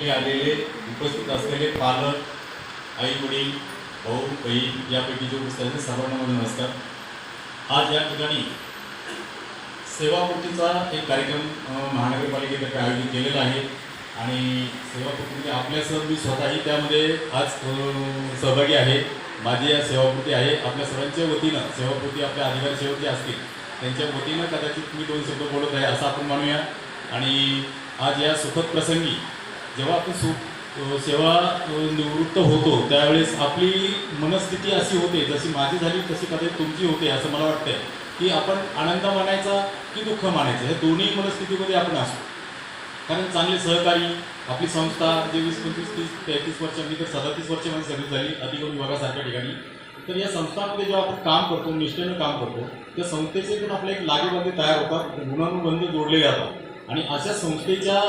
आपले आलेले उपस्थित असलेले पालक आई वडील भाऊ बहीण यापैकी जे उपस्थित सर्वांना म्हणून नमस्कार. आज या ठिकाणी सेवापूर्तीचा एक कार्यक्रम महानगरपालिकेतर्फे आयोजित केलेला आहे आणि सेवापूर्ती म्हणजे आपल्यासह मी स्वतःही त्यामध्ये आज सहभागी आहे. माझी या सेवापूर्ती आहे. आपल्या सर्वांच्या वतीनं सेवापूर्ती आपल्या अधिकारी सेवक जे असतील त्यांच्या वतीनं कदाचित मी दोन शब्द बोलत आहे असं आपण मानूया. आणि आज या सुखद प्रसंगी जेव्हा आपण सु सेवा निवृत्त होतो त्यावेळेस आपली मनस्थिती अशी होते जशी माझी झाली तशी कदाचित तुमची होते असं मला वाटतंय. की आपण आनंद मानायचा की दुःख मानायचं हे दोन्ही मनस्थितीमध्ये आपण असतो. कारण चांगले सहकारी आपली संस्था जे वीस पंचवीस तीस तेहतीस वर्ष मी तर सदतीस वर्षामध्ये सर्व्हिस झाली अधिगम विभागासारख्या ठिकाणी. तर या संस्थांमध्ये जेव्हा आपण काम करतो निष्ठेनं काम करतो त्या संस्थेचे पण आपले एक लागेबांधे तयार होतात गुणानुबंध जोडले जातात. आणि अशा संस्थेच्या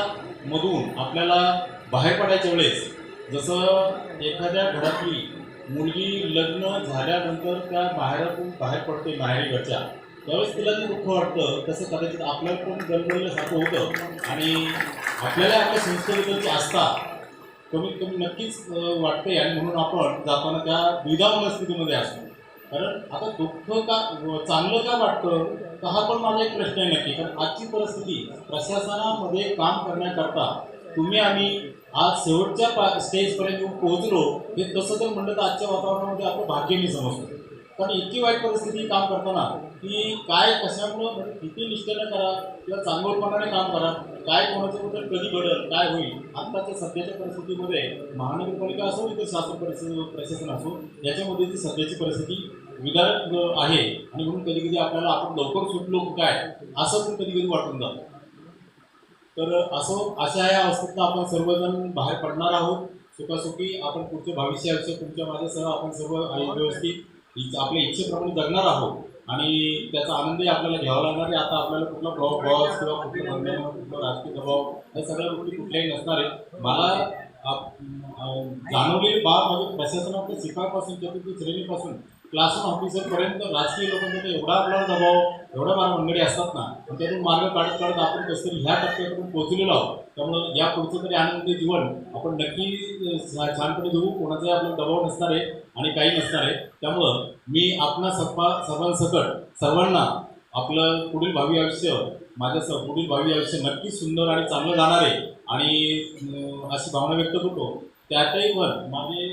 मधून आपल्याला बाहेर पडायच्या वेळेस जसं एखाद्या घरातली मुलगी लग्न झाल्यानंतर त्या बाहेरातून बाहेर पडते माहेरी घरच्या त्यावेळेस तिला जे दुःख वाटतं तसं कदाचित आपल्याला पण गलबलल्यासारखं होतं. आणि आपल्याला आपल्या संस्थेबद्दलची आस्था कमीत कमी नक्कीच वाटते. आणि म्हणून आपण जाताना त्या द्विधा मनस्थितीमध्ये असतो. कारण आता दुःख का चांगलं का वाटतं तर हा पण माझा एक प्रश्न आहे नक्की. कारण आजची परिस्थिती प्रशासनामध्ये काम करण्याकरता तुम्ही आम्ही आज शेवटच्या पा स्टेजपर्यंत येऊन पोहोचलो हे तसं जर म्हणलं तर आजच्या वातावरणामध्ये आपण भाग्य मी समजतो. कारण इतकी वाईट परिस्थिती काम करताना की काय कशामुळं किती निष्ठेनं करा किंवा चांगलपणाने काम करा काय कोणाच्याबद्दल कधी घडल काय होईल आत्ताच्या सध्याच्या परिस्थितीमध्ये महानगरपालिका असो इतर शासन परिस्थिती प्रशासन असो याच्यामध्ये जी सध्याची परिस्थिती विदारक आहे. आणि म्हणून कधी कधी आपल्याला आपण लवकर सुटलो काय असं पण कधी कधी वाटून जातं. तर असं अशा या अवस्थेतनं आपण सर्वजण बाहेर पडणार आहोत. सुखासुखी आपण पुढचं भविष्य आयुष्य तुमच्या माझ्यासह आपण सर्व व्यवस्थित. आपल्या इच्छेप्रमाणे जगणार आहोत. आणि त्याचा आनंदही आपल्याला घ्यावा लागणार आहे. आता आपल्याला कुठला प्रभाव प्रवास किंवा कुठलं बंधन कुठला राजकीय दबाव या सगळ्या गोष्टी कुठल्याही नसणार आहेत. मला जाणवलेली बाब म्हणजे प्रशासनाच्या शिपाईपासून चतुर्थी श्रेणीपासून क्लासरूम ऑफिसरपर्यंत राजकीय लोकांचा एवढा आपला दबाव एवढ्या बार मंडळी असतात ना आणि त्यातून मार्ग काढत काढत आपण कसं तरी ह्या टप्प्याकडून पोहोचलेलो आहोत. त्यामुळं या पुढचं तरी आनंदी जीवन आपण नक्की छानपणे जगू. कोणाचाही आपला दबाव नसणार आहे आणि काही नसणार आहे. त्यामुळं मी आपणा सपा सर्वांसकट सर्वांना आपलं पुढील भावी आयुष्य माझ्यासह पुढील भावी आयुष्य नक्कीच सुंदर आणि चांगलं जाणार आहे. आणि अशी भावना व्यक्त करतो. त्यातही पण माझे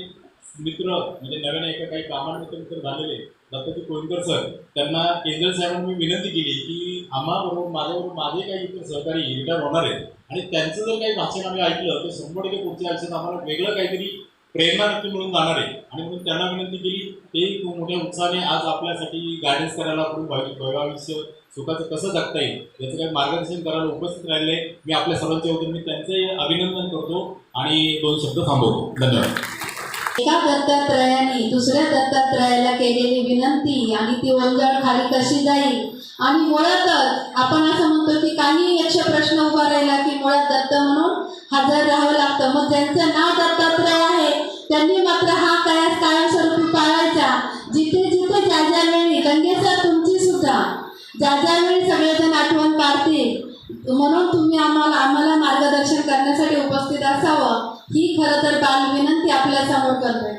मित्र म्हणजे नवीन एका काही कामानिमित्त मित्र झालेले दत्ताजी कोळीकर सर त्यांना केंद्र साहेबांनी मी विनंती केली की आम्हाबरोबर माझ्याबरोबर माझे काही इतर सहकारी रिटायर होणार आहेत. आणि त्यांचं जर काही भाषण आम्ही ऐकलं तर शंभर टक्के पुढच्या आयुष्यात आम्हाला वेगळं काहीतरी प्रेरणा नक्की मिळून जाणार आहे. आणि म्हणून त्यांना विनंती केली ते खूप मोठ्या उत्साहाने आज आपल्यासाठी गायडन्स करायला पुढे भविष्य सुखाचं कसं जगता येईल याचं काही मार्गदर्शन करायला उपस्थित राहिले मी आपल्या सर्वांच्या वतीने मी अभिनंदन करतो आणि दोन शब्द थांबवतो. धन्यवाद. एका दत्तात्रयाने दुसऱ्या दत्तात्रयाला केलेली विनंती आणि ती ओंजळ खाली कशी जाईल? आणि मुळातच आपण असं म्हणतो की काही यक्ष प्रश्न उभा राहिला की मुळात दत्त म्हणून हजर राहावं लागतं. मग ज्यांचं नाव दत्तात्रय आहे त्यांनी मात्र हा कयास कायमस्वरूपी पाळायचा? जिथे जिथे ज्या ज्या वेळी गंगेचा तुमची सुद्धा ज्या ज्या वेळी सगळेजण आठवण काढतील म्हणून तुम्ही आम्हाला आम्हाला मार्गदर्शन करण्यासाठी उपस्थित असावं. ही खरं तर बाल विनंती आपल्यासमोर करतोय.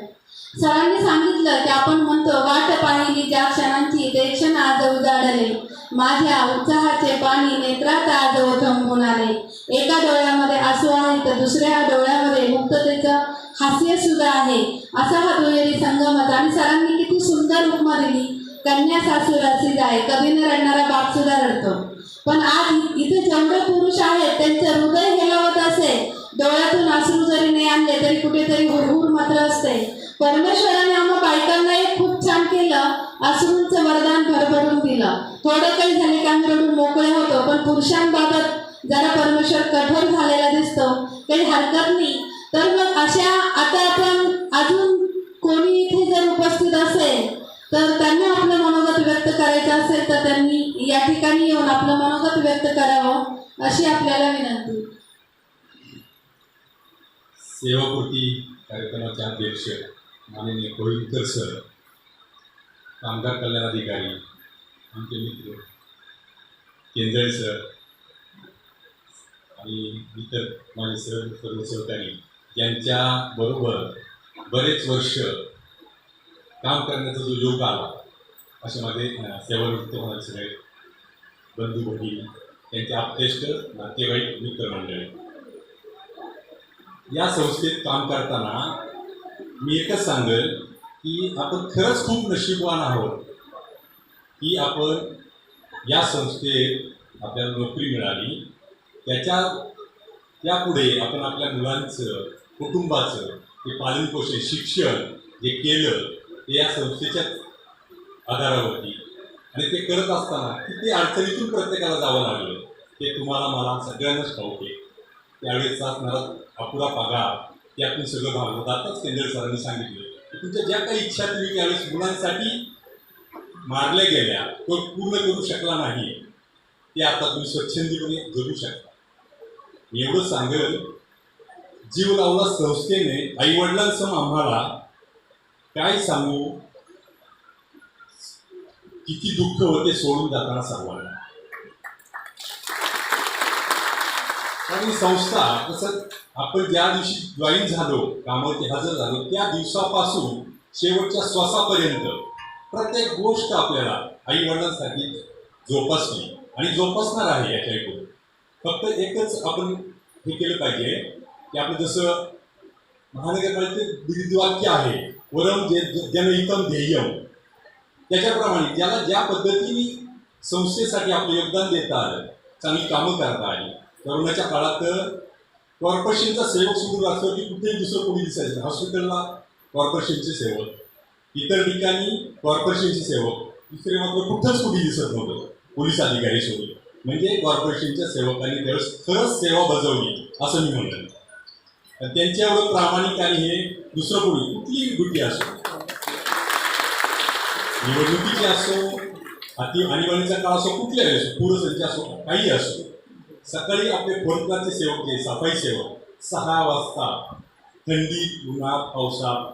सरांनी सांगितलं की आपण म्हणतो वाट पाहिली ज्या क्षणांची ते क्षण आज उजाडले. माझ्या उत्साहाचे पाणी नेत्रात आज ओथंबून आले. एका डोळ्यामध्ये आसू आहे तर दुसऱ्या डोळ्यामध्ये मुक्ततेचं हास्य सुद्धा आहे. असा हा दुहेरी संगमत आणि सरांनी किती सुंदर उपमा दिली. कन्या सासू आहे. कभी न रडणारा बाप सुद्धा रडतो. पण आज इथे जेवढे पुरुष आहेत. त्यांचं हृदय हेलावत असे. डोळ्यातून अश्रू आणले तरी कुठेतरी हुरहुर मात्र असते परमेश्वराने आम्हा बायकांना एक खूप छान केलं असूनच वरदान भरभरून दिलं. थोडं काही झाले की रडून मोकळे होतो पण पुरुषांबाबत जरा परमेश्वर कठोर झालेला दिसतो. काही हरकत नाही. तर मग अशा आता आपण अजून कोणी इथे जर उपस्थित असेल तर त्यांना आपलं मनोगत व्यक्त करायचं असेल तर त्यांनी या ठिकाणी येऊन आपलं मनोगत व्यक्त करावं अशी आपल्याला विनंती. सेवापूर्ती कार्यक्रमाचे अध्यक्ष माननीय कोळीकर सर कामगार कल्याण अधिकारी आमचे मित्र केंद्रे सर आणि इतर माझे सर्व सर्व सहकारी यांच्याबरोबर बरेच वर्ष काम करण्याचा जो योग आला असे माझे सेवानिवृत्त होणारे सगळे बंधू भगिनी त्यांचे आपतेष्ट नातेवाईक मित्रमंडळी. या संस्थेत काम करताना मी एकच सांगेल की आपण खरंच खूप नशीबवान आहोत की आपण या संस्थेत आपल्याला नोकरी मिळाली. त्याच्या त्यापुढे आपण आपल्या मुलांचं कुटुंबाचं ते पालनपोषण शिक्षण जे केलं ते या संस्थेच्या आधारावरती. आणि ते करत असताना किती अडचणीतून प्रत्येकाला जावं लागलं ते तुम्हाला मला सगळ्यांनाच ठाऊक आहे. त्यावेळेचा असणारा अपुरा पगार यातून सगळं भागवत आताच केंद्र सरांनी सांगितलं. तुमच्या ज्या काही इच्छा तुम्ही त्यावेळेस मुलांसाठी मारल्या गेल्या तो पूर्ण करू शकला नाही ते आता तुम्ही स्वच्छंदीपणे जगू शकता. एवढं सांगेल जीव लावला संस्थेने आईवडिलांसम आम्हाला काय सांगू? किती दुःख होते सोडून जाताना सर्वांना. आणि संस्था कसं आपण ज्या दिवशी जॉईन झालो कामावरती हजर झालो त्या दिवसापासून शेवटच्या श्वासापर्यंत प्रत्येक गोष्ट आपल्याला आई वडिलांसाठी जोपासली आणि जोपासणार आहे याच्या ऐकून फक्त एकच आपण हे केलं पाहिजे की आपण जसं महानगरपालिकेत विविध वाक्य आहे वरम जे जनहितम ध्येयम. त्याच्याप्रमाणे ज्याला ज्या पद्धतीने संस्थेसाठी आपलं योगदान देता आलं चांगली कामं करता आली कोरोनाच्या काळात कॉर्पोरेशनचा सेवक सुरू असतो की कुठेही दुसरं कोणी दिसायचं हॉस्पिटलला कॉर्पोरेशनचे सेवक इतर ठिकाणी कॉर्पोरेशनचे सेवक दुसरे मात्र कुठंच कुठे दिसत नव्हतं पोलीस अधिकारी सोबत. म्हणजे कॉर्पोरेशनच्या सेवकांनी त्यावेळेस खरंच सेवा बजावली असं मी म्हणतो. त्यांच्यावर त्यांच्या एवढं प्रामाणिक आणि हे दुसरं कोणी कुठलीही गुटी असो. निवडणुकीची असो अति आणीबाणीचा काळ असो कुठल्याही असो पूरसंच असो काही असो. सकाळी आपले फोनकाचे सेवक जे सफाई सेवक सहा वाजता थंडी उन्हात पावसात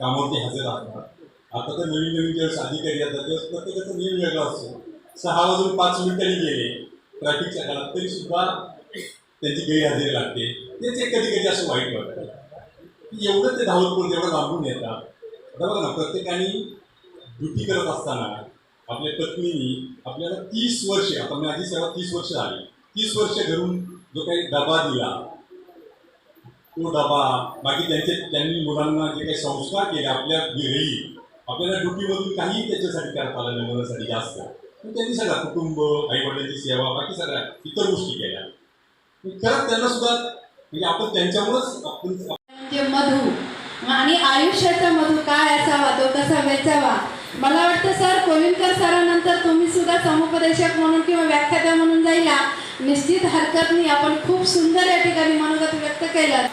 कामावरती हजर असतात आता तर नवीन नवीन ज्यावेळेस अधिकारी येतात त्यावेळेस प्रत्येकाचा नियम वेगळा असतो. सहा वाजून पाच मिनिटांनी गेले ट्रॅफिकच्या काळात तरी सुद्धा त्यांची गैरहजेरी लागते. तेच एक कधी कधी असं वाईट वाटतं. की एवढं ते धावतपूर करून एवढं लांबून येतात. आता बघा ना प्रत्येकाने ड्युटी करत असताना आपल्या पत्नीनी आपल्याला तीस वर्ष आता माझी सेवा तीस वर्ष झाली. तीस वर्ष घरून जो काही डबा दिला तो डबा बाकी त्यांचे त्यांनी मुलांना जे काही संस्कार केले आपल्या घरी आपल्याला ड्युटीमधून काही त्याच्यासाठी करता आलं नाही मुलांसाठी जास्त. पण त्यांनी सगळा कुटुंब आईवडिलांची सेवा बाकी सगळ्या इतर गोष्टी केल्या. खरंच त्यांना सुद्धा म्हणजे आपण त्यांच्यामुळेच आपण म्हणजे मधू. आणि आयुष्याचा मधू काय असावा तो कसा वेचावा? मला वाटतं सर कोविंदकर सरानंतर तुम्ही सुद्धा समुपदेशक म्हणून किंवा व्याख्याता म्हणून जायला निश्चित हरकत नाही आपण खूप सुंदर या ठिकाणी मनोगत व्यक्त केलं.